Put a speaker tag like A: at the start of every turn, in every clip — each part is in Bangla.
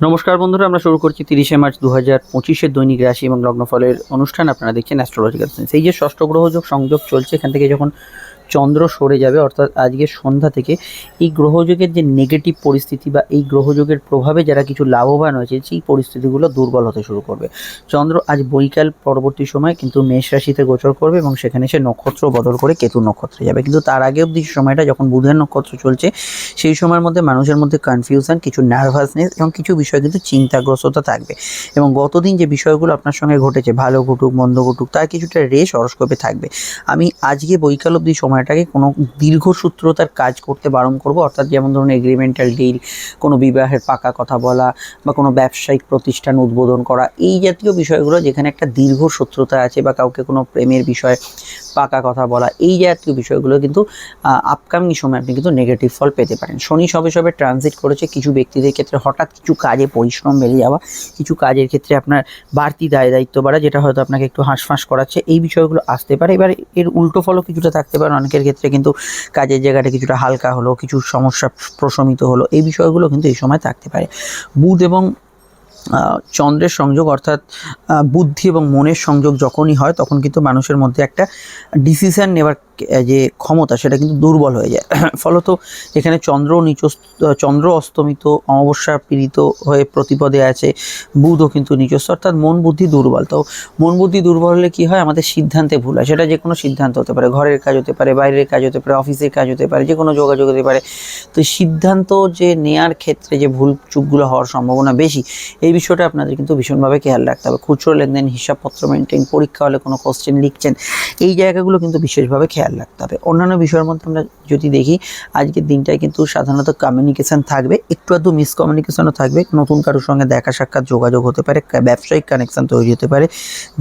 A: নমস্কার বন্ধুরা, আমরা শুরু করছি তিরিশে মার্চ দু হাজার পঁচিশের দৈনিক রাশি এবং লগ্নফলের অনুষ্ঠান। আপনারা দেখছেন অ্যাস্ট্রোলজিক্যাল সায়েন্স এই যে ষষ্ঠ গ্রহযোগ সংযোগ চলছে, এখান থেকে যখন চন্দ্র সরে যাবে, অর্থাৎ আজকে সন্ধ্যা থেকে এই গ্রহযোগের যে নেগেটিভ পরিস্থিতি বা এই গ্রহযোগের প্রভাবে যারা কিছু লাভবান হয়েছে, সেই পরিস্থিতিগুলো দুর্বল হতে শুরু করবে। চন্দ্র আজ বৈকাল পরবর্তী সময় কিন্তু মেষ রাশিতে গোচর করবে এবং সেখানে সে নক্ষত্র বদল করে কেতু নক্ষত্রে যাবে। কিন্তু তার আগে অবধি সময়টা যখন বুধের নক্ষত্র চলছে, সেই সময়ের মধ্যে মানুষের মধ্যে কনফিউশন কিছু নার্ভাসনেস এবং কিছু বিষয় কিন্তু চিন্তাগ্রস্ততা থাকবে। এবং গতদিন যে বিষয়গুলো আপনার সঙ্গে ঘটেছে, ভালো ঘটুক, মন্দ ঘটুক, তার কিছুটা রেশ হরস্কোপে থাকবে। আমি আজকে বৈকাল অবধি সময়টাকে কোনো দীর্ঘ সূত্রতার কাজ করতে বারণ করব। অর্থাৎ যেমন ধরুন এগ্রিমেন্টাল ডিল কোনো বিবাহের পাকা কথা বলা বা কোনো ব্যবসায়িক প্রতিষ্ঠান উদ্বোধন করা, এই জাতীয় বিষয়গুলো যেখানে একটা দীর্ঘ সূত্রতা আছে বা কাউকে কোনো প্রেমের বিষয়ে পাকা কথা বলা, এই জাতীয় বিষয়গুলো কিন্তু আপকামিং সময় আপনি কিন্তু নেগেটিভ ফল পেতে পারেন। শনি সবে সবে ট্রানজিট করেছে, কিছু ব্যক্তিদের ক্ষেত্রে হঠাৎ কিছু কাজে পরিশ্রম বেড়ে যাওয়া, কিছু কাজের ক্ষেত্রে আপনার বাড়তি দায় দায়িত্ব বাড়া, যেটা হয়তো আপনাকে একটু হাঁসফাঁস করাচ্ছে, এই বিষয়গুলো আসতে পারে। এবার এর উল্টো ফলও কিছুটা থাকতে পারে, অনেকের ক্ষেত্রে কিন্তু কাজের জায়গাটা কিছুটা হালকা হলো, কিছু সমস্যা প্রশমিত হলো, এই বিষয়গুলো কিন্তু এই সময় থাকতে পারে। বুধ এবং চন্দ্রের সংযোগ অর্থাৎ বুদ্ধি এবং মনের সংযোগ যখনই হয়, তখন কিন্তু মানুষের মধ্যে একটা ডিসিশন নেওয়ার যে ক্ষমতা সেটা কিন্তু দুর্বল হয়ে যায়। ফলত এখানে চন্দ্র নিচ চন্দ্র অস্তমিত, অমাবস্যা পীড়িত হয়ে প্রতিপদে আছে, বুধও কিন্তু নিচস্থ অর্থাৎ মন বুদ্ধি দুর্বল। তো মন বুদ্ধি দুর্বল হলে কী হয়? আমাদের সিদ্ধান্তে ভুল হয়। সেটা যে কোনো সিদ্ধান্ত হতে পারে, ঘরের কাজ হতে পারে, বাইরের কাজ হতে পারে, অফিসের কাজ হতে পারে যে কোনো যোগাযোগ হতে পারে। তো সিদ্ধান্ত যে নেয়ার ক্ষেত্রে যে ভুল চুকগুলো হওয়ার সম্ভাবনা বেশি, এই বিষয়টা আপনাদের কিন্তু ভীষণভাবে খেয়াল রাখতে হবে। খুচরো লেনদেন, হিসাবপত্র মেনটেন পরীক্ষা হলে কোনো কোশ্চেন লিখছেন, এই জায়গাগুলো কিন্তু বিশেষভাবে খেয়াল রাখতে হবে। অন্যান্য বিষয়ের মধ্যে আমরা যদি দেখি আজকের দিনটায় কিন্তু সাধারণত কমিউনিকেশন থাকবে, একটু আধটু মিসকমিউনিকেশনও থাকবে। নতুন কারোর সঙ্গে দেখা সাক্ষাৎ যোগাযোগ হতে পারে ব্যবসায়িক কানেকশন তৈরি হতে পারে।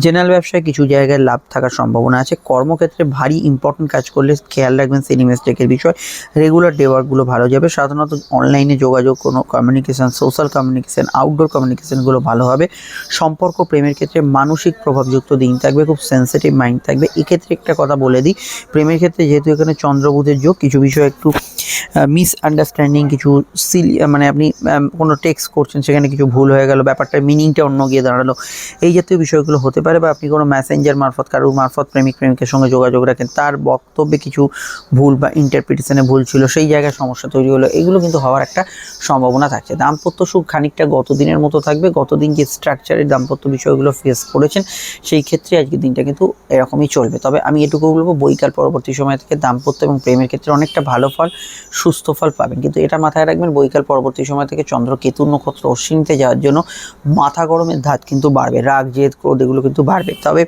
A: জেনারেল ব্যবসায় কিছু জায়গায় লাভ থাকার সম্ভাবনা আছে। কর্মক্ষেত্রে ভারী ইম্পর্টেন্ট কাজ করলে খেয়াল রাখবেন মিস্টেকের বিষয়। রেগুলার ডে ওয়ার্কগুলো ভালো যাবে। সাধারণত অনলাইনে যোগাযোগ, কোনো কমিউনিকেশন সোশ্যাল কমিউনিকেশান আউটডোর কমিউনিকেশনগুলো ভালো হবে। সম্পর্ক প্রেমের ক্ষেত্রে মানসিক প্রভাবযুক্ত দিন থাকবে, খুব সেন্সিটিভ মাইন্ড থাকবে। এক্ষেত্রে একটা কথা বলে দিই প্রেমের ক্ষেত্রে যেহেতু এখানে চন্দ্রবুধের যোগ কিছু বিষয় একটু মিস আন্ডারস্ট্যান্ডিং কিছু সিলি মানে আপনি কোনো টেক্সট করছেন, সেখানে কিছু ভুল হয়ে গেল, ব্যাপারটার মিনিংটা অন্য গিয়ে দাঁড়াল। এই জাতীয় বিষয়গুলো হতে পারে বা আপনি কোনো মেসেঞ্জার মারফত, কারুর মারফত, প্রেমিক, প্রেমিকের সঙ্গে যোগাযোগ রাখেন, তার বক্তব্যে কিছু ভুল বা ইন্টারপ্রিটেশনে ভুল ছিল, সেই জায়গায় সমস্যা তৈরি হলো, এগুলো কিন্তু হওয়ার একটা সম্ভাবনা থাকছে। দাম্পত্য সুখ খানিকটা গত দিনের মতো থাকবে, গতদিন যে স্ট্রাকচারের দাম্পত্য বিষয়গুলো ফেস করেছেন, সেই ক্ষেত্রে আজকের দিনটা কিন্তু এরকমই চলবে। তবে আমি এটুকু বলব, বৈকাল পরবর্তী সময় থেকে দাম্পত্য এবং প্রেমের ক্ষেত্রে অনেকটা ভালো ফল সুস্থ ফল পাবেন। কিন্তু এটা মাথায় রাখবেন, বৈকাল পরবর্তী সময় থেকে চন্দ্র কেতু নক্ষত্র অশ্বিনীতে যাওয়ার জন্য মাথা গরমের ধাত কিন্তু বাড়বে, রাগ, জেদ, ক্রোধ এগুলো কিন্তু বাড়বে। তবে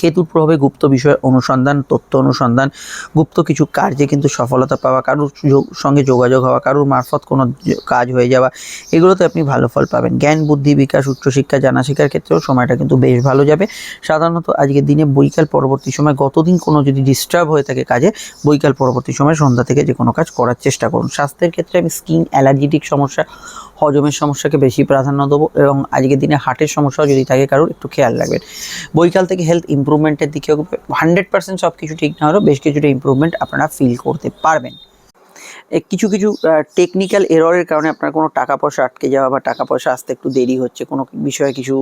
A: কেতুর প্রভাবে গুপ্ত বিষয় অনুসন্ধান, তথ্য অনুসন্ধান, গুপ্ত কিছু কার্যে কিন্তু সফলতা পাওয়া, কারোর সঙ্গে যোগাযোগ হওয়া, কারোর মারফত কোনো কাজ হয়ে যাওয়া, এগুলোতে আপনি ভালো ফল পাবেন। জ্ঞান, বুদ্ধি, বিকাশ, উচ্চশিক্ষা জানা শেখার ক্ষেত্রেও সময়টা কিন্তু বেশ ভালো যাবে। সাধারণত আজকের দিনে বৈকাল পরবর্তী সময় গতদিন কোনো যদি ডিস্টার্ব হয়ে থাকে কাজে, বৈকাল পরবর্তী সময় সন্ধ্যা থেকে যে কোনো কাজ করার চেষ্টা করুন। স্বাস্থ্যের ক্ষেত্রে আমি স্কিন অ্যালার্জিটিক সমস্যা হজমের সমস্যাকে বেশি প্রাধান্য দেবো এবং আজকের দিনে হার্টের সমস্যাও যদি থাকে, কারোর একটু খেয়াল রাখবেন। বৈকাল থেকে হেলথ ইমপ্রুভমেন্টের দিকে হান্ড্রেড পার্সেন্ট সব কিছু ঠিক না হলেও বেশ কিছুটা ইমপ্রুভমেন্ট আপনারা ফিল করতে পারবেন। কিছু কিছু টেকনিক্যাল এররের কারণে আপনার কোনো টাকা পয়সা আটকে যাওয়া বা টাকা পয়সা আসতে একটু দেরি হচ্ছে, কোনো বিষয়ে কিছু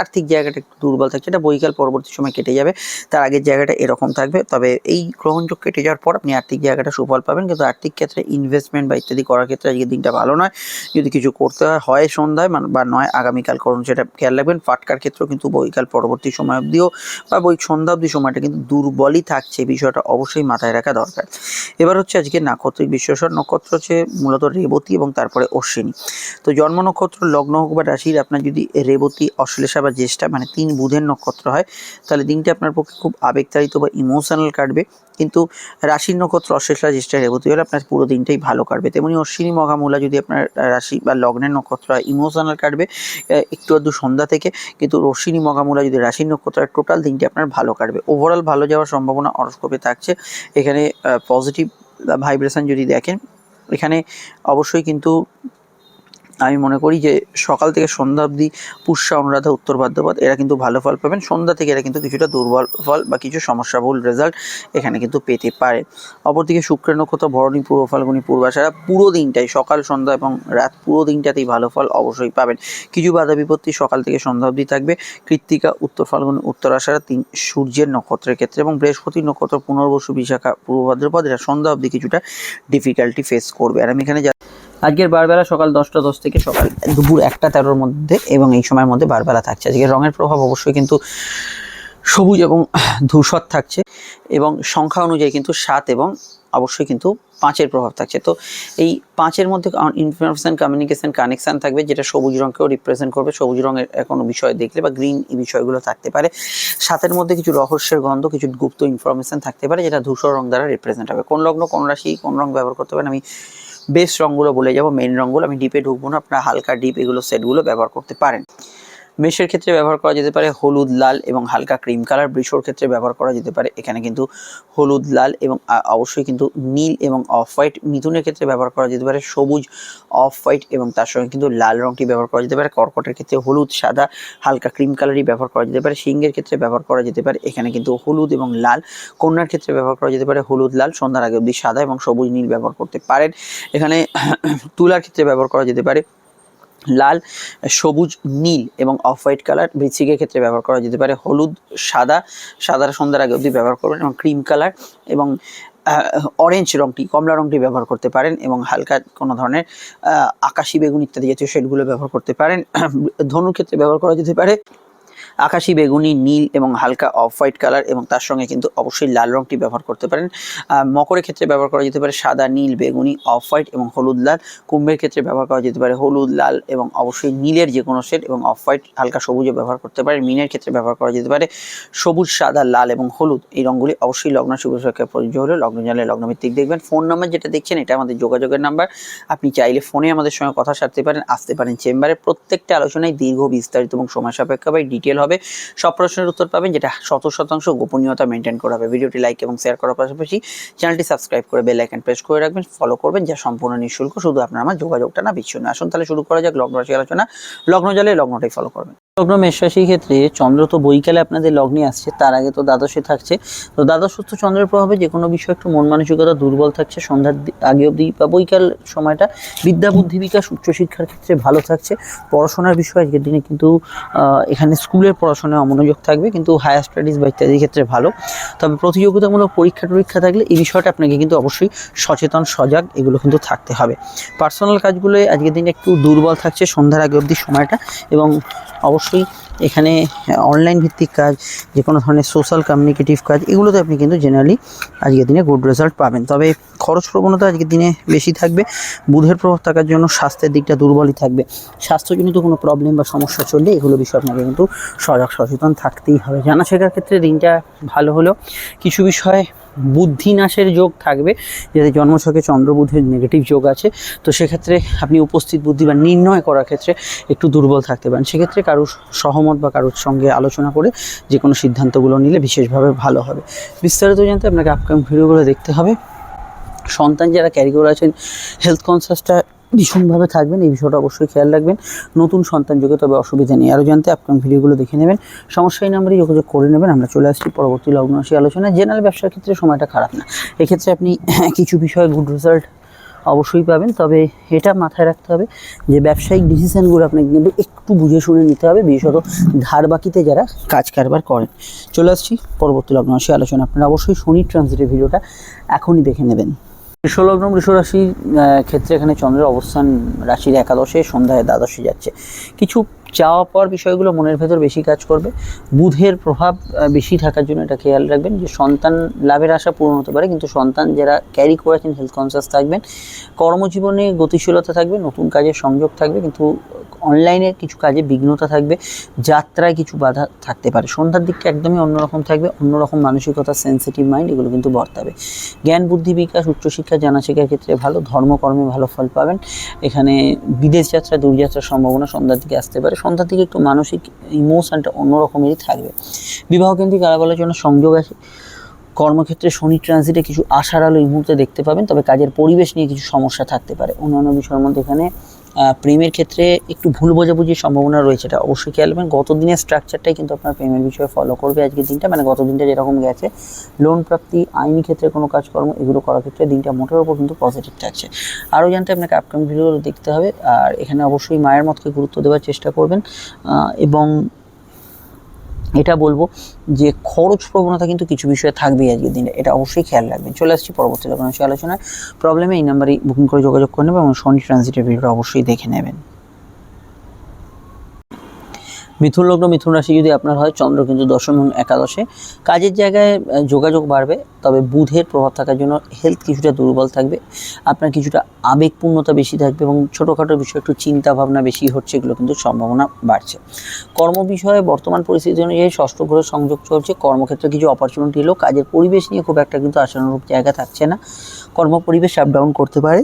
A: আর্থিক জায়গাটা একটু দুর্বল থাকছে, এটা বৈকাল পরবর্তী সময় কেটে যাবে, তার আগের জায়গাটা এরকম থাকবে, তবে এই গ্রহণযোগ কেটে যাওয়ার পর আপনি আর্থিক জায়গাটা সুফল পাবেন, কিন্তু আর্থিক ক্ষেত্রে ইনভেস্টমেন্ট বা ইত্যাদি করার ক্ষেত্রে আজকের দিনটা ভালো নয়, যদি কিছু করতে হয় সন্ধ্যায় মানে বা নয় আগামীকাল করুন সেটা খেয়াল রাখবেন, ফাটকার ক্ষেত্রেও কিন্তু বৈকাল পরবর্তী সময় অবধিও, বা বই সন্ধ্যা অবধি সময়টা কিন্তু দুর্বলই থাকছে, বিষয়টা অবশ্যই মাথায় রাখা দরকার। এবার হচ্ছে আজকে নাক্ষত্রিক বিশ্লেষণ নক্ষত্র হচ্ছে মূলত রেবতী এবং তারপরে অশ্বিনী। তো জন্ম নক্ষত্র, লগ্ন হোক বা রাশির, আপনার যদি রেবতী, অশ্লেষা বা জ্যেষ্ঠা মানে তিন বুধের নক্ষত্র হয়, তাহলে দিনটি আপনার পক্ষে খুব আবেগতাড়িত বা ইমোশনাল কাটবে। কিন্তু রাশির নক্ষত্র, অশ্লেষা, জ্যেষ্ঠা, রেবতী হলে আপনার পুরো দিনটাই ভালো কাটবে। তেমনি অশ্বিনী মঘামূলা যদি আপনার রাশি বা লগ্নের নক্ষত্র হয় ইমোশনাল কাটবে একটু আধটু সন্ধ্যা থেকে। কিন্তু অশ্বিনী মঘামূলা যদি রাশির নক্ষত্র হয় টোটাল দিনটি আপনার ভালো কাটবে। ওভারঅল ভালো যাওয়ার সম্ভাবনা অরস্কোপে থাকছে। এখানে পজিটিভ ভাইব্রেশন যদি দেখেন এখানে অবশ্যই কিন্তু আমি মনে করি যে সকাল থেকে সন্ধ্যা অবধি পুষ্যা, অনুরাধা, উত্তর বাদ্যপদ এরা কিন্তু ভালো ফল পাবেন। সন্ধ্যা থেকে এরা কিন্তু কিছুটা দুর্বল ফল বা কিছু সমস্যাবহুল রেজাল্ট এখানে কিন্তু পেতে পারে। অপরদিকে শুক্রের নক্ষত্র, ভরণী, পূর্ব ফাল্গুনি পূর্বাশারা পুরো দিনটাই সকাল, সন্ধ্যা এবং রাত পুরো দিনটাতেই ভালো ফল অবশ্যই পাবেন। কিছু বাধা বিপত্তি সকাল থেকে সন্ধ্যা অবধি থাকবে। কৃত্তিকা, উত্তর ফাল্গুনি উত্তর আষাঢ়া তিন সূর্যের নক্ষত্রের ক্ষেত্রে এবং বৃহস্পতির নক্ষত্র, পুনর্বসু, বিশাখা, পূর্ব ভাদ্রপদ, এরা সন্ধ্যা অবধি কিছুটা ডিফিকাল্টি ফেস করবে। আর আমি এখানে যা- আজকের বারবেলা সকাল দশটা দশ থেকে সকাল দুপুর একটা তেরোর মধ্যে এবং এই সময়ের মধ্যে বারবেলা থাকছে। আজকে রঙের প্রভাব অবশ্যই কিন্তু সবুজ এবং ধূসর থাকছে এবং সংখ্যা অনুযায়ী কিন্তু সাত এবং অবশ্যই কিন্তু পাঁচের প্রভাব থাকছে। তো এই পাঁচের মধ্যে ইনফরমেশান কমিউনিকেশান কানেকশান থাকবে যেটা সবুজ রঙকেও রিপ্রেজেন্ট করবে। সবুজ রঙের কোনো বিষয় দেখলে বা গ্রিন এই বিষয়গুলো থাকতে পারে। সাতের মধ্যে কিছু রহস্যের গন্ধ, কিছু গুপ্ত ইনফরমেশন থাকতে পারে যেটা ধূসর রং দ্বারা রিপ্রেজেন্ট হবে। কোন লগ্ন, কোন রাশি, কোন রং ব্যবহার করতে পারেন আমি বেস রঙগুলো বলে যাব মেন রঙগুলো আমি ডিপে ঢুকবো না, আপনারা হালকা ডিপ এগুলো সেটগুলো ব্যবহার করতে পারেন। মেষের ক্ষেত্রে ব্যবহার করা যেতে পারে হলুদ, লাল এবং হালকা ক্রিম কালার। বৃষর ক্ষেত্রে ব্যবহার করা যেতে পারে। এখানে কিন্তু হলুদ, লাল এবং অবশ্যই কিন্তু নীল এবং অফ হোয়াইট। মিথুনের ক্ষেত্রে ব্যবহার করা যেতে পারে সবুজ, অফ হোয়াইট এবং তার সঙ্গে কিন্তু লাল রংটি ব্যবহার করা যেতে পারে। কর্কটের ক্ষেত্রে হলুদ, সাদা, হালকা ক্রিম কালারই ব্যবহার করা যেতে পারে। সিংহের ক্ষেত্রে ব্যবহার করা যেতে পারে। এখানে কিন্তু হলুদ এবং লাল। কন্যার ক্ষেত্রে ব্যবহার করা যেতে পারে হলুদ, লাল। সন্ধ্যার আগে অবধি সাদা এবং সবুজ নীল ব্যবহার করতে পারেন। এখানে তুলার ক্ষেত্রে ব্যবহার করা যেতে পারে লাল, সবুজ, নীল এবং অফ হোয়াইট কালার বৃশ্চিকের ক্ষেত্রে ব্যবহার করা যেতে পারে। হলুদ, সাদা, সাদার সন্ধ্যার আগে অবধি ব্যবহার করবেন এবং ক্রিম কালার এবং অরেঞ্জ রংটি, কমলা রংটি ব্যবহার করতে পারেন এবং হালকা কোনো ধরনের আকাশি বেগুন ইত্যাদি জাতীয় শেডগুলো ব্যবহার করতে পারেন। ধনুর ক্ষেত্রে ব্যবহার করা যেতে পারে। আকাশি বেগুনি, নীল এবং হালকা অফ হোয়াইট কালার এবং তার সঙ্গে কিন্তু অবশ্যই লাল রংটি ব্যবহার করতে পারেন। মকরের ক্ষেত্রে ব্যবহার করা যেতে পারে সাদা, নীল, বেগুনি অফ হোয়াইট এবং হলুদ, লাল। কুম্ভের ক্ষেত্রে ব্যবহার করা যেতে পারে হলুদ, লাল এবং অবশ্যই নীলের যে কোনো শেড এবং অফ হোয়াইট হালকা সবুজও ব্যবহার করতে পারে। মিনের ক্ষেত্রে ব্যবহার করা যেতে পারে সবুজ, সাদা, লাল এবং হলুদ। এই রঙগুলি অবশ্যই লগ্ন শুভ সংখ্যা প্রযোজ্য হলে লগ্ন জানলে লগ্নভিত্তিক দেখবেন। ফোন নাম্বার যেটা দেখছেন, এটা আমাদের যোগাযোগের নাম্বার। আপনি চাইলে ফোনে আমাদের সঙ্গে কথা সারতে পারেন, আসতে পারেন চেম্বারে। প্রত্যেকটা আলোচনায় দীর্ঘ, বিস্তারিত এবং সময় সাপেক্ষ বা ডিটেল হবে সব প্রশ্নের উত্তর পাবেন, যেটা শত শতাংশ গোপনীয়তা মেনটেন করা হবে। ভিডিওটি লাইক এবং শেয়ার করার পাশাপাশি চ্যানেলটি সাবস্ক্রাইব করে বেল আইকন প্রেস করে রাখবেন ফলো করবেন, যা সম্পূর্ণ নিঃশুল্ক, শুধু আপনার আমার যোগাযোগটা না বিচ্ছিন্ন। আসুন তাহলে শুরু করা যাক লগ্ন রাশি আলোচনা। লগ্ন জলে লগ্নটাই ফলো করবেন। লগ্ন মেষ রাশির ক্ষেত্রে চন্দ্র তো বৈকালে আপনাদের লগ্নে আসছে, তার আগে তো দ্বাদশে থাকছে। তো দ্বাদশস্থ চন্দ্রের প্রভাবে যে কোনো বিষয়ে একটু মন মানসিকতা দুর্বল থাকছে, সন্ধ্যার আগে অবধি বা বৈকাল সময়টা বিদ্যা, বুদ্ধি বিকাশ উচ্চশিক্ষার ক্ষেত্রে ভালো থাকছে। পড়াশোনার বিষয়ে আজকের দিনে কিন্তু এখানে স্কুলের পড়াশোনায় অমনোযোগ থাকবে, কিন্তু হায়ার স্টাডিজ বা ইত্যাদির ক্ষেত্রে ভালো। তবে প্রতিযোগিতামূলক পরীক্ষা টরীক্ষা থাকলে এই বিষয়টা আপনাকে কিন্তু অবশ্যই সচেতন, সজাগ এগুলো কিন্তু থাকতে হবে। পার্সোনাল কাজগুলোয় আজকের দিনে একটু দুর্বল থাকছে, সন্ধ্যার আগে অবধি সময়টা এবং অবশ্যই এখানে অনলাইন ভিত্তিক কাজ যে কোনো ধরনের সোশ্যাল কমিউনিকেটিভ কাজ, এগুলোতে আপনি কিন্তু জেনারেলি আজকের দিনে গুড রেজাল্ট পাবেন। তবে খরচ প্রবণতা আজকের দিনে বেশি থাকবে। বুধের প্রভাব থাকার জন্য স্বাস্থ্যের দিকটা দুর্বলই থাকবে। স্বাস্থ্যজনিত কোনো প্রবলেম বা সমস্যা চললে এগুলো বিষয়ে আপনাকে কিন্তু সজাগ, সচেতন থাকতেই হবে। জানা শেখার ক্ষেত্রে দিনটা ভালো হলেও কিছু বিষয়ে বুদ্ধি নাশের যোগ থাকবে। যাতে জন্মছকে চন্দ্রবুধের নেগেটিভ যোগ আছে, তো সেক্ষেত্রে আপনি উপস্থিত বুদ্ধি বা নির্ণয় করার ক্ষেত্রে একটু দুর্বল থাকতে পারেন। সেক্ষেত্রে কারোর সহমত বা কারোর সঙ্গে আলোচনা করে যে কোনো সিদ্ধান্তগুলো নিলে বিশেষভাবে ভালো হবে। বিস্তারিত জানতে আপনাকে আপকামিং ভিডিওগুলো দেখতে হবে। সন্তান যারা ক্যারি করে আছেন হেলথ কনসাসটা ভীষণভাবে থাকবেন, এই বিষয়টা অবশ্যই খেয়াল রাখবেন। নতুন সন্তান যোগে তবে অসুবিধা নেই। আরও জানতে আপকামিং ভিডিওগুলো দেখে নেবেন। সমস্যা এই নাম্বারে যোগাযোগ করে নেবেন। আমরা চলে আসছি পরবর্তী লগ্ন রাশি আলোচনায়। জেনারেল ব্যবসার ক্ষেত্রে সময়টা খারাপ না। এক্ষেত্রে আপনি কিছু বিষয়ে গুড রেজাল্ট অবশ্যই পাবেন। তবে এটা মাথায় রাখতে হবে যে ব্যবসায়িক ডিসিশনগুলো আপনাকে কিন্তু একটু বুঝে শুনে নিতে হবে। বিশেষত ধার বাকিতে যারা কাজ কারবার করেন। চলে আসছি পরবর্তী লগ্ন রাশি আলোচনা আপনারা অবশ্যই শনি ট্রানজিটের ভিডিওটা এখনই দেখে নেবেন। বৃষলগ্ন বৃষরাশির ক্ষেত্রে এখানে চন্দ্রের অবস্থান রাশির একাদশে সন্ধ্যায় দ্বাদশে যাচ্ছে। কিছু চাওয়া পাওয়ার বিষয়গুলো মনের ভেতর বেশি কাজ করবে। বুধের প্রভাব বেশি থাকার জন্য এটা খেয়াল রাখবেন যে সন্তান লাভের আশা পূরণ হতে পারে, কিন্তু সন্তান যারা ক্যারি করেছেন হেলথ কনসিয়াস থাকবেন, কর্মজীবনে গতিশীলতা থাকবে, নতুন কাজের সংযোগ থাকবে, কিন্তু অনলাইনে কিছু কাজে বিঘ্নতা থাকবে, যাত্রায় কিছু বাধা থাকতে পারে। সন্ধ্যার দিকটা একদমই অন্যরকম থাকবে, অন্যরকম মানসিকতা সেন্সিটিভ মাইন্ড এগুলো কিন্তু বর্তাবে। জ্ঞান, বুদ্ধি বিকাশ, উচ্চশিক্ষা, জানা শেখার ক্ষেত্রে ভালো, ধর্মকর্মে ভালো ফল পাবেন। এখানে বিদেশ যাত্রা দূরযাত্রার সম্ভাবনা সন্ধ্যার দিকে আসতে পারে। সন্ধ্যার দিকে একটু মানসিক ইমোশনটা অন্যরকমেরই থাকবে। বিবাহ কেন্দ্রিক আলাপ জন্য সংযোগ আছে। কর্মক্ষেত্রে শনি ট্রানজিটে কিছু আশার আলো এই মুহূর্তে দেখতে পাবেন, তবে কাজের পরিবেশ নিয়ে কিছু সমস্যা থাকতে পারে। অন্যান্য বিষয়ের মধ্যে এখানে প্রেমের ক্ষেত্রে একটু ভুল বোঝাবুঝির সম্ভাবনা রয়েছে, এটা অবশ্যই খেয়াল রাখবেন। গত দিনের স্ট্রাকচারটাই কিন্তু আপনার প্রেমের বিষয়ে ফলো করবে আজকের দিনটা। মানে গত দিনটা যেরকম গেছে লোন প্রাপ্তি, আইনি ক্ষেত্রে কোনো কাজকর্ম, এগুলো করার ক্ষেত্রে দিনটা মোটের ওপর কিন্তু পজিটিভ থাকছে আরও জানতে আপনাকে আপকামিং ভিডিওগুলো দেখতে হবে। আর এখানে অবশ্যই মায়ের মতকে গুরুত্ব দেওয়ার চেষ্টা করবেন। এবং এটা বলব যে খরচ প্রবণতা কিন্তু কিছু বিষয়ে থাকবেই আজকের দিনে, এটা অবশ্যই খেয়াল রাখবেন। চলে আসছি পরবর্তী আলোচনায় প্রবলেমে এই নাম্বারে বুকিং করে যোগাযোগ করে নেবেন এবং সনি ট্রানজিটের ভিডিওটা অবশ্যই দেখে নেবেন। মিথুন লগ্ন, মিথুন রাশি যদি আপনার হয়, চন্দ্র কিন্তু দশম এবং একাদশে। কাজের জায়গায় যোগাযোগ বাড়বে, তবে বুধের প্রভাব থাকার জন্য হেলথ কিছুটা দুর্বল থাকবে, আপনার কিছুটা আবেগপূর্ণতা বেশি থাকবে এবং ছোটোখাটো বিষয়ে একটু চিন্তা ভাবনা বেশি হচ্ছে, এগুলো কিন্তু সম্ভাবনা বাড়ছে। কর্ম বিষয়ে বর্তমান পরিস্থিতি অনুযায়ী ষষ্ঠ গ্রহের সংযোগ চলছে, কর্মক্ষেত্রে কিছু অপরচুনিটি এলেও কাজের পরিবেশ নিয়ে খুব একটা কিন্তু আশানুরূপ জায়গা থাকছে না। কর্ম পরিবেশ আপ ডাউন করতে পারে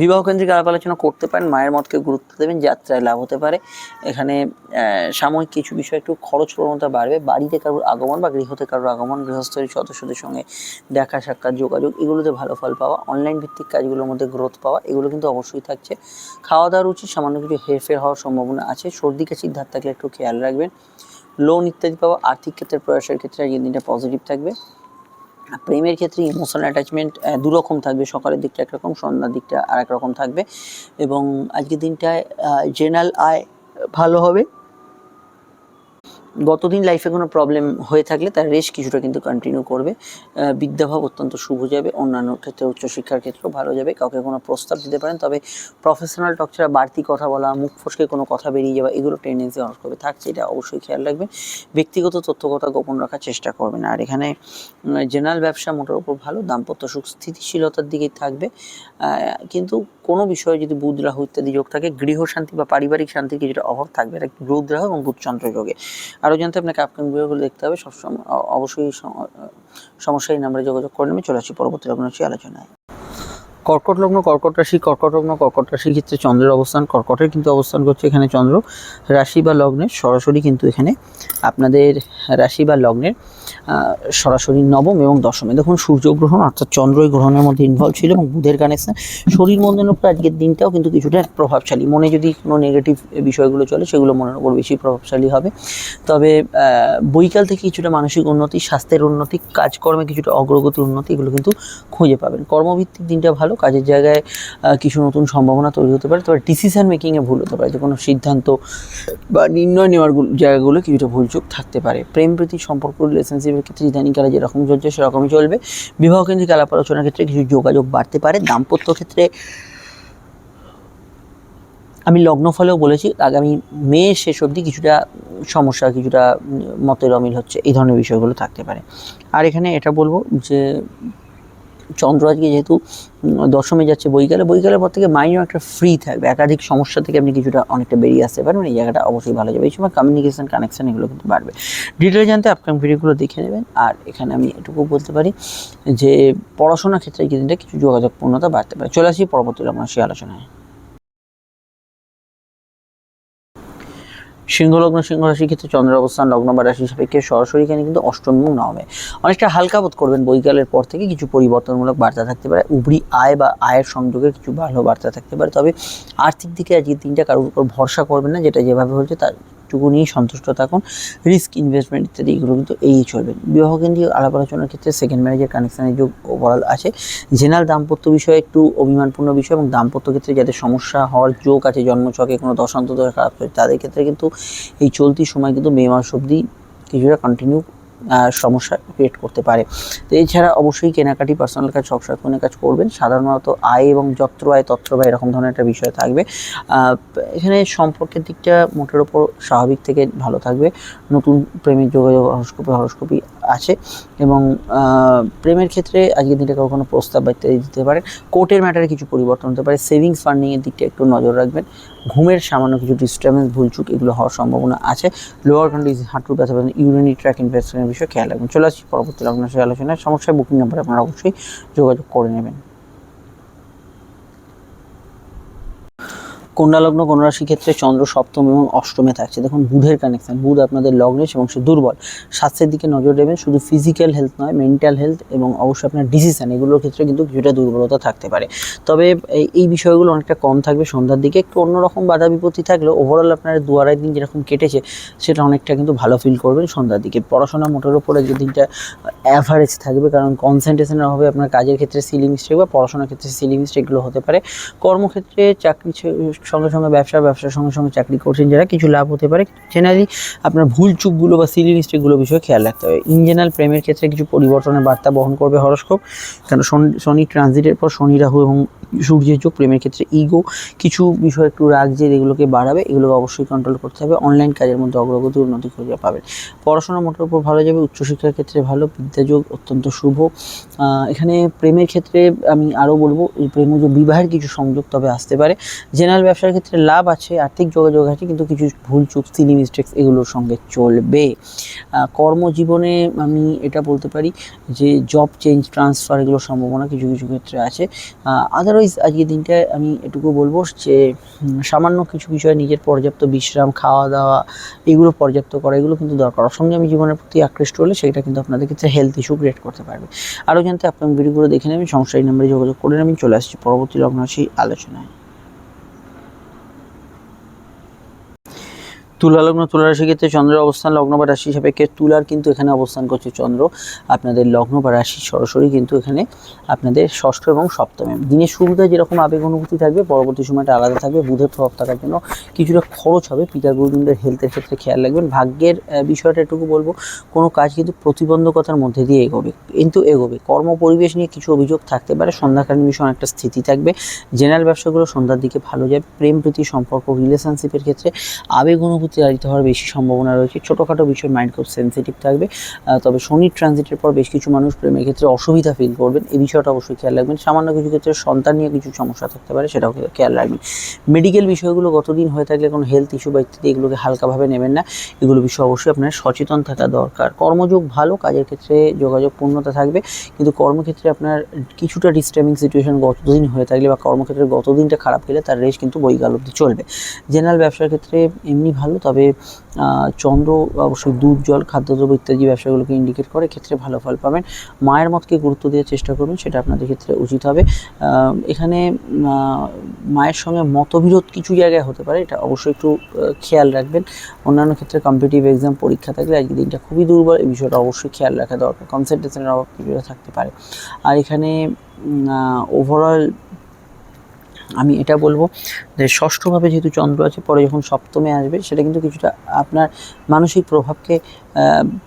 A: বিবাহ কেন্দ্রিক আলাপ আলোচনা করতে পারেন, মায়ের মতকে গুরুত্ব দেবেন, যাত্রায় লাভ হতে পারে। এখানে সাময়িক কিছু বিষয়, একটু খরচ প্রবণতা বাড়বে। বাড়িতে কারোর আগমন বা গৃহতে কারোর আগমন গৃহস্থলীর সদস্যদের সঙ্গে দেখা, সাক্ষাৎ, যোগাযোগ, এগুলোতে ভালো ফল পাওয়া অনলাইন ভিত্তিক কাজগুলোর মধ্যে গ্রোথ পাওয়া, এগুলো কিন্তু অবশ্যই থাকছে। খাওয়া দাওয়ার উচিত সামান্য কিছু হেরফের হওয়ার সম্ভাবনা আছে। সর্দি, কাশির ধার থাকলে একটু খেয়াল রাখবেন। লোন ইত্যাদি পাওয়া, আর্থিক ক্ষেত্রে, প্রয়াসের ক্ষেত্রে আজকের দিনটা পজিটিভ থাকবে। প্রেমের ক্ষেত্রে ইমোশনাল অ্যাটাচমেন্ট দুরকম থাকবে, সকালের দিকটা একরকম, সন্ধ্যার দিকটা আর রকম থাকবে। এবং আজকের দিনটায় জেনারেল আয় ভালো হবে। গতদিন লাইফে কোনো প্রবলেম হয়ে থাকলে তার রেশ কিছুটা কিন্তু কন্টিনিউ করবে। বিদ্যাভাব অত্যন্ত শুভ যাবে, অন্যান্য ক্ষেত্রে, উচ্চশিক্ষার ক্ষেত্রেও ভালো যাবে। কাউকে কোনো প্রস্তাব দিতে পারেন, তবে প্রফেশনাল টক ছাড়া বাড়তি কথা বলা, মুখ ফসকে কোনো কথা বেরিয়ে যাওয়া, এগুলো টেন্ডেন্সি হরস্কোপে থাকছে এটা অবশ্যই খেয়াল রাখবেন। ব্যক্তিগত তথ্যকথা গোপন রাখার চেষ্টা করবেন। আর এখানে জেনারেল ব্যবসা মোটের উপর ভালো, দাম্পত্য সুখ স্থিতিশীলতার দিকেই থাকবে। কিন্তু কোনো বিষয়ে যদি বুধ রাহু ইত্যাদি যোগ থাকে, গৃহ শান্তি বা পারিবারিক শান্তির কিছুটা অভাব থাকবে। এটা বুধ রাহু এবং বুধচন্দ্র যোগে। আরও জানতে আপনাকে আপকামিং ভিডিওগুলো দেখতে হবে। সবসময় অবশ্যই সম- সমস্যা এই নাম্বারে যোগাযোগ করে নেবে চলে আসি পরবর্তী লগ্ন হচ্ছে আলোচনায়। কর্কট লগ্ন, কর্কট রাশি, কর্কট লগ্ন, কর্কট রাশির ক্ষেত্রে চন্দ্রের অবস্থান, কর্কটের কিন্তু অবস্থান করছে এখানে চন্দ্র। রাশি বা লগ্নের সরাসরি কিন্তু এখানে আপনাদের রাশি বা লগ্নের সরাসরি নবম এবং দশমে। দেখুন সূর্যগ্রহণ অর্থাৎ চন্দ্র এই গ্রহণের মধ্যে ইনভলভ ছিল এবং বুধের কানেকশন শরীর মনের উপর আজকের দিনটাও কিন্তু কিছুটা প্রভাবশালী। মনে যদি কোনো নেগেটিভ বিষয়গুলো চলে, সেগুলো মনের উপর বেশি প্রভাবশালী হবে। তবে বৈকাল থেকে কিছুটা মানসিক উন্নতি, স্বাস্থ্যের উন্নতি, কাজকর্মে কিছুটা অগ্রগতি উন্নতি, এগুলো কিন্তু খুঁজে পাবেন। কর্মভিত্তিক দিনটা ভালো, কাজের জায়গায় কিছু নতুন সম্ভাবনা তৈরি হতে পারে। তবে ডিসিশন মেকিংয়ে ভুল হতে পারে। যে কোনো সিদ্ধান্ত বা নির্ণয় নেওয়ার জায়গাগুলো কিছুটা ভুলচুক থাকতে পারে। প্রেম প্রীতি সম্পর্ক রিলেশনশিপের ক্ষেত্রে ইদানিকালে যেরকম চলছে, সেরকমই চলবে। বিবাহ কেন্দ্রিক আলাপ আলোচনার ক্ষেত্রে কিছু যোগাযোগ বাড়তে পারে। দাম্পত্য ক্ষেত্রে আমি লগ্ন ফলেও বলেছি, আগামী মে শেষ অবধি কিছুটা সমস্যা, কিছুটা মতের অমিল হচ্ছে। এই ধরনের বিষয়গুলো থাকতে পারে। আর এখানে এটা বলব যে চন্দ্র আজকে যেহেতু দশমে যাচ্ছে বৈকালে, বৈকালের পর থেকে মাইন্ডও একটা ফ্রি থাকবে। একাধিক সমস্যা থেকে আপনি কিছুটা অনেকটা বেরিয়ে আসতে পারবেন, এই জায়গাটা অবশ্যই ভালো যাবে। এই সময় কমিউনিকেশন কানেকশান এগুলো কিন্তু বাড়বে। ডিটেল জানতে আপকামিং ভিডিওগুলো দেখে নেবেন। আর এখানে আমি এটুকু বলতে পারি যে, পড়াশোনার ক্ষেত্রে এই দিনটা কিছু যোগাযোগপূর্ণতা বাড়তে পারে। চলে আসি পরবর্তী, আমরা সেই আলোচনায়। সিংহলগ্ন সিংহ রাশির ক্ষেত্রে চন্দ্র অবস্থান লগ্ন বা রাশি সাপেক্ষে সরাসরি এখানে কিন্তু অষ্টম নবমে। অনেকটা হালকা বোধ করবেন, বৈকালের পর থেকে কিছু পরিবর্তনমূলক বার্তা থাকতে পারে উবরি আয় বা আয়ের সংযোগের কিছু ভালো বার্তা থাকতে পারে। তবে আর্থিক দিকে আজকে দিনটা কারোর উপর ভরসা করবেন না, যেটা যেভাবে হচ্ছে তার টুকু নিয়ে সন্তুষ্ট থাকুন। রিস্ক ইনভেস্টমেন্ট ইত্যাদি এগুলো কিন্তু এই চলবেন বিবাহ কেন্দ্রীয় আলাপ আলোচনার ক্ষেত্রে সেকেন্ড ম্যারেজের কানেকশানের যোগ ওভারঅল আছে জেনারেল দাম্পত্য বিষয়ে একটু অভিমানপূর্ণ বিষয় এবং দাম্পত্য ক্ষেত্রে যাদের সমস্যা হওয়ার যোগ আছে, জন্মছকে কোনো দশান্ত দশা খারাপ তাদের ক্ষেত্রে কিন্তু এই চলতি সময় কিন্তু মে মাস অবধি কিছুটা কন্টিনিউ সমস্যা ক্রিয়েট করতে পারে। তো এছাড়া অবশ্যই কেনাকাটি পার্সোনাল কাজ কোনো কাজ করবেন। সাধারণত আয় এবং যত্র, আয়, তত্র বা এরকম ধরনের একটা বিষয় থাকবে। এখানে সম্পর্কের দিকটা মোটের ওপর স্বাভাবিক থেকে ভালো থাকবে। নতুন প্রেমের যোগাযোগ, হরস্কোপি হরস্কোপি আছে এবং প্রেমের ক্ষেত্রে আজকের দিনটা কেউ কোনো প্রস্তাব ইত্যাদি দিতে পারে কোর্টের ম্যাটারে কিছু পরিবর্তন হতে পারে। সেভিংস ফান্ডিংয়ের দিকটা একটু নজর রাখবেন। ঘুমের সামান্য কিছু ডিস্টার্বেন্স ভুলচুক এগুলো হওয়ার সম্ভাবনা আছে। লোয়ার কন্ডিজ হাঁটুর ব্যথা ইউরিনি ট্র্যাক ইনফেকশনের বিষয়ে খেয়াল রাখবেন। চলে আসছি পরবর্তী লগ্নের আলোচনায়। সমস্যায় বুকিং নাম্বার আপনারা অবশ্যই যোগাযোগ করে নেবেন। কন্যা লগ্ন কন্যা রাশি ক্ষেত্রে চন্দ্র, সপ্তম এবং অষ্টমে থাকছে। দেখুন, বুধের কানেকশন বুধ আপনাদের লগ্নেশ এবং সে দুর্বল। স্বাস্থ্যের দিকে নজর দেবেন, শুধু ফিজিক্যাল হেলথ নয় মেন্টাল হেলথ এবং অবশ্যই আপনার ডিসিশন এগুলোর ক্ষেত্রে কিন্তু কিছুটা দুর্বলতা থাকতে পারে। তবে এই- বিষয়গুলো অনেকটা কম থাকবে সন্ধ্যার দিকে। একটু অন্যরকম বাধা বিপত্তি থাকলেও ওভারঅল আপনার দু আড়াই দিন যেরকম কেটেছে, সেটা অনেকটা কিন্তু ভালো ফিল করবেন সন্ধ্যার দিকে। পড়াশোনা মোটের উপরে যে দিনটা অ্যাভারেজ থাকবে, কারণ কনসেন্ট্রেশনের অভাবে আপনার কাজের ক্ষেত্রে সিলি মিস্টেক বা পড়াশোনার ক্ষেত্রে সিলি মিস্টেকগুলো হতে পারে। কর্মক্ষেত্রে চাকরি সঙ্গে সঙ্গে ব্যবসা, ব্যবসার সঙ্গে সঙ্গে চাকরি করছেন যারা, কিছু লাভ হতে পারে। জেনারেলি আপনার ভুল চুপগুলো বা সিলি মিস্টেকগুলো বিষয়ে খেয়াল রাখতে হবে। ইন জেনারেল প্রেমের ক্ষেত্রে কিছু পরিবর্তনের বার্তা বহন করবে হরস্কোপ কারণ শনি- শনি ট্রানজিটের পর শনি রাহু এবং সূর্যের যোগ প্রেমের ক্ষেত্রে ইগো কিছু বিষয় একটু রাগ যে এগুলোকে বাড়াবে, এগুলোকে অবশ্যই কন্ট্রোল করতে হবে। অনলাইন কাজের মধ্যে অগ্রগতি উন্নতি খুঁজে পাবেন। পড়াশোনা মোটের উপর ভালো যাবে, উচ্চশিক্ষার ক্ষেত্রে ভালো বিদ্যাযোগ অত্যন্ত শুভ। এখানে প্রেমের ক্ষেত্রে আমি আরও বলব, এই প্রেমজ বিবাহের কিছু সংযোগ তবে আসতে পারে। জেনারেল ব্যবসার ক্ষেত্রে লাভ আছে, আর্থিক যোগাযোগ আছে, কিন্তু কিছু ভুল চুক সিলি মিস্টেক্স এগুলোর সঙ্গে চলবে। কর্মজীবনে আমি এটা বলতে পারি যে জব চেঞ্জ ট্রান্সফার এগুলোর সম্ভাবনা কিছু কিছু ক্ষেত্রে আছে। আদারওয়াইজ আজকের দিনটায় আমি এটুকু বলব যে সামান্য কিছু বিষয়ে নিজের পর্যাপ্ত বিশ্রাম খাওয়া দাওয়া এগুলো পর্যাপ্ত করা, এগুলো কিন্তু দরকার। সঙ্গে আমি জীবনের প্রতি আকৃষ্ট হলে সেটা কিন্তু আপনাদের ক্ষেত্রে হেলথ ইস্যু ক্রিয়েট করতে পারবে। আরও জানতে আপনার ভিডিওগুলো দেখে নেবেন এই নাম্বারে যোগাযোগ করে আমি চলে আসছি পরবর্তী লগ্ন সেই আলোচনায়। তুলা লগ্ন তুলা রাশি ক্ষেত্রে চন্দ্রের অবস্থান লগ্ন বা রাশি সাপেক্ষে তুলার কিন্তু এখানে অবস্থান করছে চন্দ্র। আপনাদের লগ্ন বা রাশি সরাসরি কিন্তু এখানে আপনাদের ষষ্ঠ এবং সপ্তমে। দিনের শুরুতে যেরকম আবেগ অনুভূতি থাকবে, পরবর্তী সময়টা আলাদা থাকবে, বুধের প্রভাব থাকার জন্য কিছুটা খরচ হবে। পিতা গুরুজনদের হেলথের ক্ষেত্রে খেয়াল রাখবেন। ভাগ্যের বিষয়টা এটুকু বলব, কোনো কাজ কিন্তু প্রতিবন্ধকতার মধ্যে দিয়ে এগোবে, কিন্তু এগোবে। কর্ম পরিবেশ নিয়ে কিছু অভিযোগ থাকতে পারে, সন্ধ্যাকালীন বিষয়ে অনেকটা স্থিতি থাকবে। জেনারেল ব্যবসাগুলো সন্ধ্যার দিকে ভালো যাবে। প্রেম প্রীতি সম্পর্ক রিলেশনশিপের ক্ষেত্রে আবেগ অনুভূতি রাজিত হওয়ার বেশি সম্ভাবনা রয়েছে। ছোটোখাটো বিষয় মাইন্ড খুব সেন্সিটিভ থাকবে। তবে শনির ট্রানজিটের পর বেশ কিছু মানুষ প্রেমের ক্ষেত্রে অসুবিধা ফিল করবেন। এই বিষয়টা অবশ্যই খেয়াল রাখবেন। সামান্য কিছু ক্ষেত্রে সন্তান নিয়ে কিছু সমস্যা থাকতে পারে, সেটাও খেয়াল রাখবেন। মেডিকেল বিষয়গুলো গতদিন হয়ে থাকলে কোনো হেলথ ইস্যু বা ইত্যাদি এগুলোকে হালকাভাবে নেবেন না। এগুলো বিষয়ে অবশ্যই আপনার সচেতন থাকা দরকার। কর্মযোগ ভালো, কাজের ক্ষেত্রে যোগাযোগ পূর্ণতা থাকবে। কিন্তু কর্মক্ষেত্রে আপনার কিছুটা ডিস্টার্বিং সিচুয়েশন গতদিন হয়ে থাকলে বা কর্মক্ষেত্রে গত দিনটা খারাপ গেলে তার রেশ কিন্তু বৈকাল অবধি চলবে। জেনারেল ব্যবসার ক্ষেত্রে এমনি ভালো। তবে চন্দ্র অবশ্যই দুধ, জল, খাদ্যদ্রব্য ইত্যাদি ব্যবসাগুলোকে ইন্ডিকেট করে ক্ষেত্রে ভালো ফল পাবেন। মায়ের মতকে গুরুত্ব দেওয়ার চেষ্টা করুন সেটা আপনাদের ক্ষেত্রে উচিত হবে। এখানে মায়ের সঙ্গে মতবিরোধ কিছু জায়গায় হতে পারে, এটা অবশ্যই একটু খেয়াল রাখবেন। অন্যান্য ক্ষেত্রে কম্পিটিটিভ এক্সাম পরীক্ষা থাকলে আজকের দিনটা খুবই দুর্বল, এই বিষয়টা অবশ্যই খেয়াল রাখা দরকার। কনসেন্ট্রেশনের অভাব কিছুটা থাকতে পারে। আর এখানে ওভারঅল আমি এটা বলব যে ষষ্ঠভাবে যেহেতু চন্দ্র আছে, পরে যখন সপ্তমে আসবে, সেটা কিন্তু কিছুটা আপনার মানসিক প্রভাবকে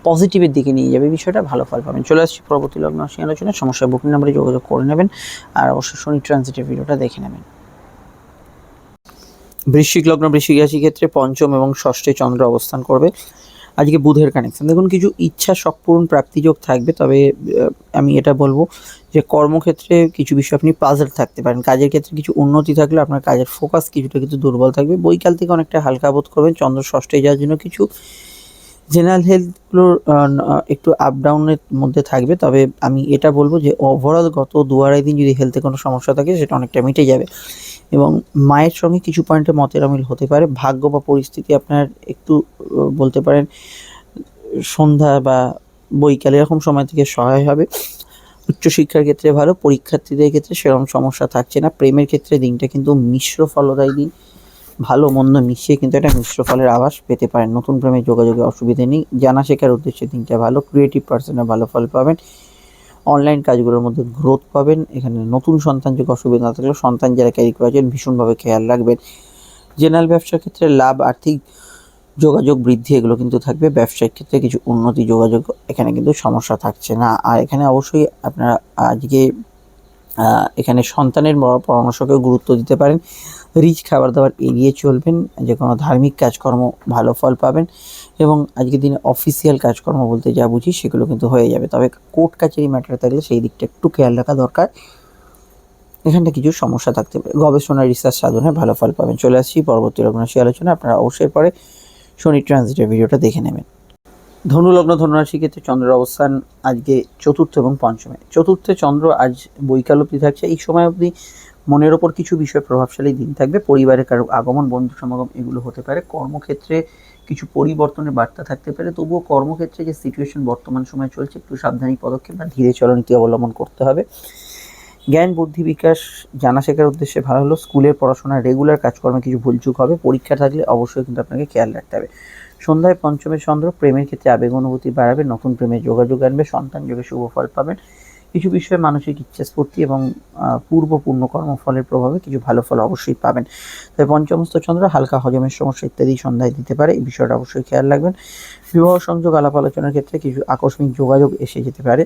A: পজিটিভের দিকে নিয়ে যাবে। বিষয়টা ভালো ফল পাবেন। চলে আসছি পরবর্তী লগ্ন আসি আলোচনা সমস্যা বুকিং নাম্বারে যোগাযোগ করে নেবেন আর অবশ্যই শনি ট্রানজিটের ভিডিওটা দেখে নেবেন। বৃশ্চিক লগ্ন, বৃশ্চিক রাশি ক্ষেত্রে পঞ্চম এবং ষষ্ঠে চন্দ্র অবস্থান করবে। আজকে বুধের কানেকশন দেখুন, কিছু ইচ্ছা শখপূরণ প্রাপ্তিযোগ থাকবে, তবে আমি এটা বলব যে কর্মক্ষেত্রে কিছু বিষয় আপনি পাজল থাকতে পারেন। কাজের ক্ষেত্রে কিছু উন্নতি থাকলে আপনার কাজের ফোকাস কিছুটা কিন্তু দুর্বল থাকবে। বৈকাল থেকে অনেকটা হালকা বোধ করবেন। চন্দ্র ষষ্ঠে যাওয়ার জন্য কিছু জেনারেল হেলথগুলোর একটু আপ ডাউনের মধ্যে থাকবে। তবে আমি এটা বলব যে ওভারঅল গত দু আড়াই দিন যদি হেলথে কোনো সমস্যা থাকে, সেটা অনেকটা মিটে যাবে। এবং মায়ের সঙ্গে কিছু পয়েন্টে মতের অমিল হতে পারে। ভাগ্য বা পরিস্থিতি আপনার একটু বলতে পারেন, সন্ধ্যা বা বৈকাল এরকম সময় থেকে সহায় হবে। উচ্চশিক্ষার ক্ষেত্রে ভালো, পরীক্ষার্থীদের ক্ষেত্রে সেরকম সমস্যা থাকছে না। প্রেমের ক্ষেত্রে দিনটা কিন্তু মিশ্র ফলদায়ী দিন। ভালো মন্দ মিশিয়ে কিন্তু একটা মিশ্র ফলের আভাস পেতে পারেন। নতুন প্রেমে যোগাযোগে অসুবিধে নেই। জানা শেখার উদ্দেশ্যে দিনটা ভালো। ক্রিয়েটিভ পার্সনের ভালো ফল পাবেন। অনলাইন কাজগুলোর মধ্যে গ্রোথ পাবেন। এখানে নতুন সন্তান যোগ অসুবিধা না থাকলেও সন্তান যারা ক্যারি করেছেন ভীষণভাবে খেয়াল রাখবেন। জেনারেল ব্যবসার ক্ষেত্রে লাভ, আর্থিক যোগাযোগ বৃদ্ধি এগুলো কিন্তু থাকবে। ব্যবসায়িক ক্ষেত্রে কিছু উন্নতি যোগাযোগ এখানে কিন্তু সমস্যা থাকছে না। আর এখানে অবশ্যই আপনারা আজকে এখানে সন্তানের বড় পরামর্শকেও গুরুত্ব দিতে পারেন। রিচ খাবার দাবার এড়িয়ে চলবেন। যে কোনো ধার্মিক কাজকর্ম ভালো ফল পাবেন। এবং আজকের দিনে অফিসিয়াল কাজকর্ম বলতে যা বুঝি সেগুলো কিন্তু হয়ে যাবে। তবে কোর্ট কাছারি ম্যাটার থাকলে সেই দিকটা একটু খেয়াল রাখা দরকার। এখানটা কিছু সমস্যা থাকতে পারে। গবেষণা রিসার্চ সাধনে ভালো ফল পাবেন। চলে আসছি পরবর্তী রঘুনাশী আলোচনা আপনারা অবশ্যই পরে শনি ট্রানজিটের ভিডিওটা দেখে নেবেন। ধনু লগ্ন ধনুরাশি ক্ষেত্রে চন্দ্রের অবস্থান আজকে চতুর্থ এবং পঞ্চমে। চতুর্থে চন্দ্র আজ বৈকাল অবধি থাকছে। এই সময় অবধি মনের ওপর কিছু বিষয় প্রভাবশালী দিন থাকবে। পরিবারের কারও আগমন, বন্ধু সমাগম এগুলো হতে পারে। কর্মক্ষেত্রে কিছু পরিবর্তনের বার্তা থাকতে পারে, তবুও কর্মক্ষেত্রে যে সিচুয়েশন বর্তমান সময় চলছে, একটু সাবধানী পদক্ষেপ বা ধীরে চলনীতি অবলম্বন করতে হবে। জ্ঞান, বুদ্ধি বিকাশ, জানা শেখার উদ্দেশ্যে ভালো হলো। স্কুলের পড়াশোনা রেগুলার কাজকর্মে কিছু ভুলচুক হবে। পরীক্ষা থাকলে অবশ্যই কিন্তু আপনাকে খেয়াল রাখতে হবে। সন্ধ্যায় পঞ্চমের চন্দ্র, প্রেমের ক্ষেত্রে আবেগ, অনুভূতি বাড়াবে। নতুন প্রেমের যোগাযোগ আনবে। সন্তান যোগে শুভ ফল পাবেন। কিছু বিষয়ে মানসিক ইচ্ছাস্ফূর্তি এবং আহ, পূর্ব পূর্ণ কর্মফলের প্রভাবে কিছু ভালো ফল অবশ্যই পাবেন। তবে পঞ্চমস্ত চন্দ্র হালকা হজমের সমস্যা ইত্যাদি সন্ধ্যায় দিতে পারে এই বিষয়টা অবশ্যই খেয়াল রাখবেন। বিবাহ সংযোগ আলাপ আলোচনার ক্ষেত্রে কিছু আকস্মিক যোগাযোগ এসে যেতে পারে।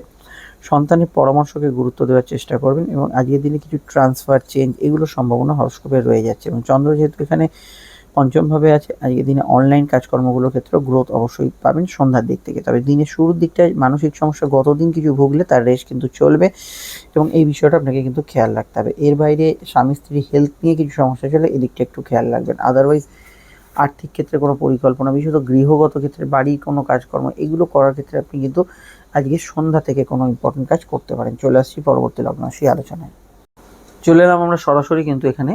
A: সন্তানের পরামর্শকে গুরুত্ব দেওয়ার চেষ্টা করবেন এবং আজকের দিনে কিছু ট্রান্সফার চেঞ্জ এগুলো সম্ভাবনা হরস্কোপে রয়ে যাচ্ছে এবং চন্দ্র যেহেতু এখানে পঞ্চমভাবে আছে। আজকের দিনে অনলাইন কাজকর্মগুলোর ক্ষেত্রেও গ্রোথ অবশ্যই পাবেন সন্ধ্যার দিক থেকে। তবে দিনের শুরুর দিকটায় মানসিক সমস্যা গতদিন কিছু ভুগলে তার রেশ কিন্তু চলবে এবং এই বিষয়টা আপনাকে কিন্তু খেয়াল রাখতে হবে। এর বাইরে স্বামী স্ত্রী হেলথ নিয়ে কিছু সমস্যা চলে এদিকটা একটু খেয়াল রাখবেন। আদারওয়াইজ আর্থিক ক্ষেত্রে কোনো পরিকল্পনা, বিশেষত গৃহগত ক্ষেত্রে, বাড়ির কোনো কাজকর্ম, এগুলো করার ক্ষেত্রে আপনি কিন্তু আজকে সন্ধ্যা থেকে কোনো ইম্পর্টেন্ট কাজ করতে পারেন। চলে আসছি পরবর্তী লগ্ন, সেই আলোচনায়। চলে এলাম আমরা সরাসরি কিন্তু এখানে।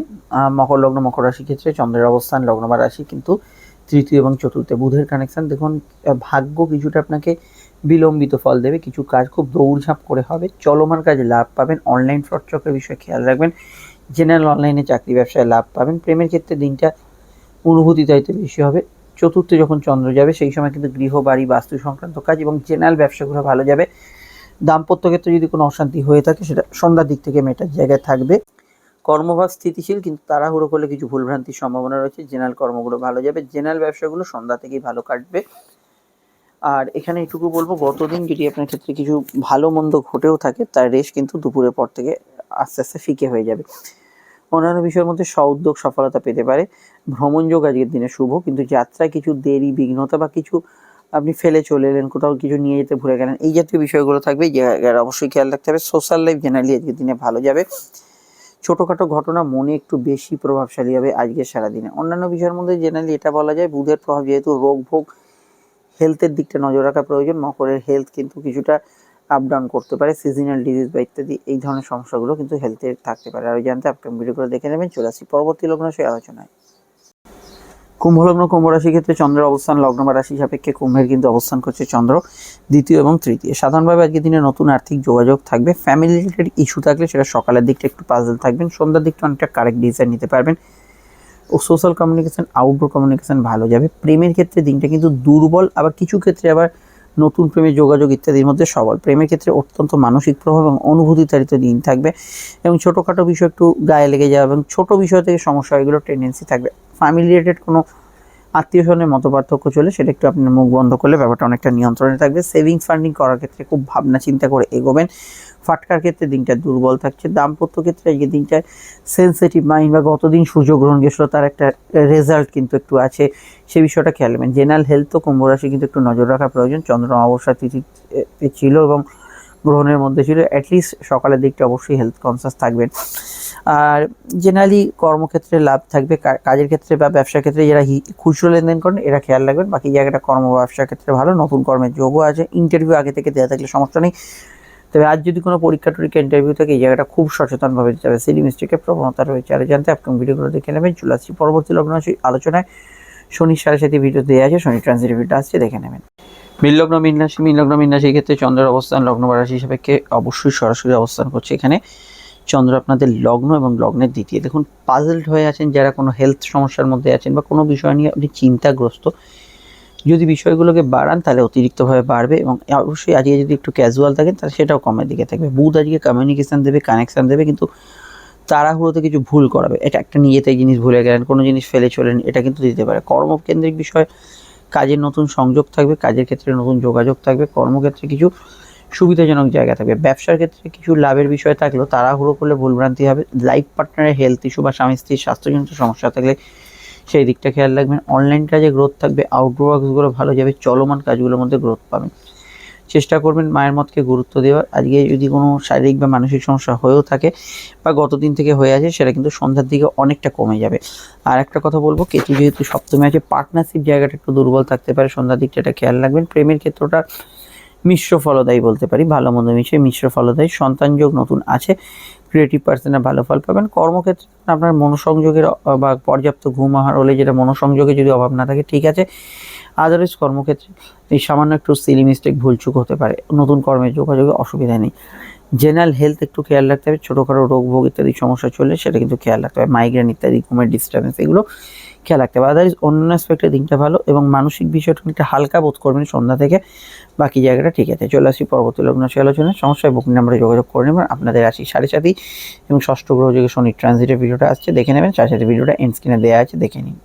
A: মকর লগ্ন, মকর রাশি ক্ষেত্রে চন্দ্রের অবস্থান লগ্ন বা রাশি কিন্তু তৃতীয় এবং চতুর্থে বুধের কানেকশন দেখুন ভাগ্য কিছুটা আপনাকে বিলম্বিত ফল দেবে, কিছু কাজ খুব দৌড়ঝাঁপ করে হবে। চলমান কাজে লাভ পাবেন। অনলাইন ফ্রড চক্রের বিষয়ে খেয়াল রাখবেন। জেনারেল অনলাইনে চাকরি ব্যবসায় লাভ পাবেন। প্রেমের ক্ষেত্রে দিনটা অনুভূতি দায়িত্ব বেশি হবে। চতুর্থে যখন চন্দ্র যাবে, সেই সময় কিন্তু গৃহ, বাড়ি, বাস্তু সংক্রান্ত কাজ এবং জেনারেল ব্যবসাগুলো ভালো যাবে। দাম্পত্য ক্ষেত্রে যদি কোনো অশান্তি হয়ে থাকে, সেটা সন্ধ্যার দিক থেকে মেটার জায়গায় থাকবে। কর্মভাব স্থিতিশীল, কিন্তু তাড়াহুড়ো করলে কিছু ভুলভ্রান্তির সম্ভাবনা রয়েছে। জেনারেল কর্মগুলো ভালো যাবে। জেনারেল ব্যবসাগুলো সন্ধ্যা থেকেই ভালো কাটবে। আর এখানে এটুকু বলব, গতদিন যদি আপনার ক্ষেত্রে কিছু ভালো মন্দ ঘটেও থাকে, তার রেশ কিন্তু দুপুরের পর থেকে আস্তে আস্তে ফিকে হয়ে যাবে। অন্যান্য বিষয়ের মধ্যে সউদ্যোগ, সফলতা পেতে পারে। ভ্রমণ যোগ আজকের দিনে শুভ, কিন্তু যাত্রায় কিছু দেরি, বিঘ্নতা বা কিছু আপনি ফেলে চলে এলেন, কোথাও কিছু নিয়ে যেতে ভুলে গেলেন। এই জাতীয় বিষয়গুলো থাকবে অবশ্যই খেয়াল রাখতে হবে। সোশ্যাল লাইফ জেনারেলি আজকের দিনে ভালো যাবে। ছোটোখাটো ঘটনা মনে একটু বেশি প্রভাবশালী হবে আজকের সারাদিনে। অন্যান্য বিষয়ের মধ্যে জেনারেলি এটা বলা যায়, বুধের প্রভাব যেহেতু রোগ ভোগ হেলথের দিকটা নজর রাখা প্রয়োজন। মকরের হেলথ কিন্তু কিছুটা আপ ডাউন করতে পারে সিজনাল ডিজিজ বা ইত্যাদি, এই ধরনের সমস্যাগুলো কিন্তু হেলথে থাকতে পারে। আর জানতে আপনি ভিডিওগুলো দেখে নেবেন। চলে আসি পরবর্তী লগ্ন সেই আলোচনায়। কুম্ভ লগ্ন কুম্ভ রাশির ক্ষেত্রে চন্দ্রের অবস্থান, লগ্ন বা রাশি সাপেক্ষে কুম্ভের কিন্তু অবস্থান করছে চন্দ্র দ্বিতীয় এবং তৃতীয়। সাধারণভাবে আজকে দিনে নতুন আর্থিক যোগাযোগ থাকবে। ফ্যামিলি রিলেটেড ইস্যু থাকলে সেটা সকালের দিকটা একটু পাজল থাকবেন। সন্ধ্যার দিকটা অনেকটা কারেক্ট ডিসিশন নিতে পারবেন। ও সোশ্যাল কমিউনিকেশান আউটডোর কমিউনিকেশান ভালো যাবে। প্রেমের ক্ষেত্রে দিনটা কিন্তু দুর্বল, আবার কিছু ক্ষেত্রে আবার নতুন প্রেমের যোগাযোগ ইত্যাদির মধ্যে সবল। প্রেমের ক্ষেত্রে অত্যন্ত মানসিক প্রভাব এবং অনুভূতি তারিত দিন থাকবে। এবং ছোটোখাটো বিষয় একটু গায়ে লেগে যাবে এবং ছোটো বিষয় থেকে সমস্যা এগুলো টেন্ডেন্সি থাকবে। ফ্যামিলি রিলেটেড কোনো আত্মীয় স্বজনের মত পার্থক্য চলে, সেটা একটু আপনার মুখ বন্ধ করলে ব্যাপারটা অনেকটা নিয়ন্ত্রণে থাকবে। সেভিংস ফান্ডিং করার ক্ষেত্রে খুব ভাবনা চিন্তা করে এগোবেন। ফাটকার ক্ষেত্রে দিনটা দুর্বল থাকছে। দাম্পত্য ক্ষেত্রে আজকে দিনটা সেন্সিটিভ মাইন্ড বা গতদিন সূর্যগ্রহণ গেছিল, তার একটা রেজাল্ট কিন্তু একটু আছে। সে বিষয়টা খেয়াল রাখবেন জেনারেল হেলথ তো কুম্ভ রাশি কিন্তু একটু নজর রাখা প্রয়োজন। চন্দ্র অবস্থা তিথি ছিল এবং গ্রহণের মধ্যে ছিল অ্যাটলিস্ট সকালের দিকটা অবশ্যই হেলথ কনসাস থাকবেন আর জেনারেলি কর্মক্ষেত্রে লাভ থাকবে কাজের ক্ষেত্রে বা ব্যবসার ক্ষেত্রে যারা খুচরো লেনদেন করেন, এরা খেয়াল রাখবেন, বাকি জায়গাটা কর্ম ব্যবসার ক্ষেত্রে ভালো, নতুন কর্মের যোগও আছে ইন্টারভিউ আগে থেকে দেওয়া থাকলে সমস্যা নেই। তবে আজ যদি কোনো পরীক্ষা টরীক্ষা ইন্টারভিউ থাকে, এই জায়গাটা খুব সচেতনভাবে দিতে হবে। সিডি মিস্টেকের প্রবণতা রয়েছে আর জানতে আপনি ভিডিওগুলো দেখে নেবেন, চলে আসছি পরবর্তী লগ্ন আলোচনায়। শনির সাড়ে সাথে ভিডিও দেওয়া আছে, শনি ট্রানজিট ভিডিওটা আসছে, দেখে নেবেন। মিল লগ্ন মিন রাশি লগ্ন মিন ক্ষেত্রে চন্দ্রের অবস্থান লগ্ন রাশি সাপেক্ষে অবশ্যই সরাসরি অবস্থান করছে এখানে। চন্দ্র আপনাদের লগ্ন এবং লগ্নের দ্বিতীয় দেখুন পাজলড হয়ে আছেন, যারা কোনো হেলথ সমস্যার মধ্যে আছেন বা কোনো বিষয় নিয়ে আপনি চিন্তাগ্রস্ত, যদি বিষয়গুলোকে বাড়ান, তাহলে অতিরিক্তভাবে বাড়বে এবং অবশ্যই আজকে যদি একটু ক্যাজুয়াল থাকেন, তাহলে সেটাও কমের দিকে থাকবে। বুধ আজকে কমিউনিকেশান দেবে কানেকশান দেবে, কিন্তু তাড়াহুড়োতে কিছু ভুল করাবে। এটা একটা নিজেতে জিনিস ভুলে গেলেন, কোনো জিনিস ফেলে চলেন, এটা কিন্তু দিতে পারে। কর্মকেন্দ্রিক বিষয় কাজের নতুন সংযোগ থাকবে, কাজের ক্ষেত্রে নতুন যোগাযোগ থাকবে, কর্মক্ষেত্রে কিছু সুবিধাজনক জায়গা থাকবে। ব্যবসার ক্ষেত্রে কিছু লাভের বিষয় থাকলেও তাড়াহুড়ো করলে ভুলভ্রান্তি হবে। লাইফ পার্টনারের হেলথ ইস্যু বা স্বামী স্ত্রীর স্বাস্থ্যজনিত সমস্যা থাকলে সেই দিকটা খেয়াল রাখবেন। অনলাইন কাজে গ্রোথ থাকবে আউটডোর ওয়ার্কসগুলো ভালো যাবে, চলমান কাজগুলোর মধ্যে গ্রোথ পাবেন। চেষ্টা করবেন মায়ের মতকে গুরুত্ব দেওয়ার। আজকে যদি কোনো শারীরিক বা মানসিক সমস্যা হয়েও থাকে বা গতদিন থেকে হয়ে আছে, সেটা কিন্তু সন্ধ্যার দিকে অনেকটা কমে যাবে। আর একটা কথা বলব, কেতু যেহেতু সপ্তমে আছে, পার্টনারশিপ জায়গাটা একটু দুর্বল থাকতে পারে, সন্ধ্যার দিকটা এটা খেয়াল রাখবেন। প্রেমের ক্ষেত্রটা মিশ্র ফলদায়ী বলতে পারি, ভালো মন্দ মিশে মিশ্র ফলদায়ী। সন্তান যোগ নতুন আছে ক্রিয়েটিভ পার্সনে ভালো ফল পাবেন। কর্মক্ষেত্রে আপনার মনোসংযোগের বা পর্যাপ্ত ঘুম আহার হলে যেটা মনোসংযোগে যদি অভাব না থাকে, ঠিক আছে। আদারওয়াইজ কর্মক্ষেত্রে এই সামান্য একটু সিলি মিস্টেক ভুলচুক হতে পারে। নতুন কর্মের যোগাযোগে অসুবিধা নেই। জেনারেল হেলথ একটু খেয়াল রাখতে হবে। ছোটোখাটো রোগ ভোগ ইত্যাদি সমস্যা চললে সেটা কিন্তু খেয়াল রাখতে হবে। মাইগ্রেন ইত্যাদি, ঘুমের ডিস্টার্বেন্স এগুলো খেয়াল রাখতে হবে। আদারওয়াইজ অন্য অ্যাসপেক্টে দিনটা ভালো এবং মানসিক বিষয়টা অনেকটা হালকা বোধ করবেন সন্ধ্যা থেকে। বাকি জায়গাটা ঠিক আছে। চলে আসি পরবর্তী লগ্ন রাশি আলোচনায়। সমস্যায় বুকিং নাম্বারে যোগাযোগ করে নেবেন। আপনাদের আসি সাড়ে সাতই এবং ষষ্ঠ গ্রহ যোগে শনি ট্রানজিটের ভিডিওটা আসছে। দেখে নেবেন। সাড়ে সাথে ভিডিওটা এন্ড স্ক্রিনে দেওয়া আছে। দেখে নিন।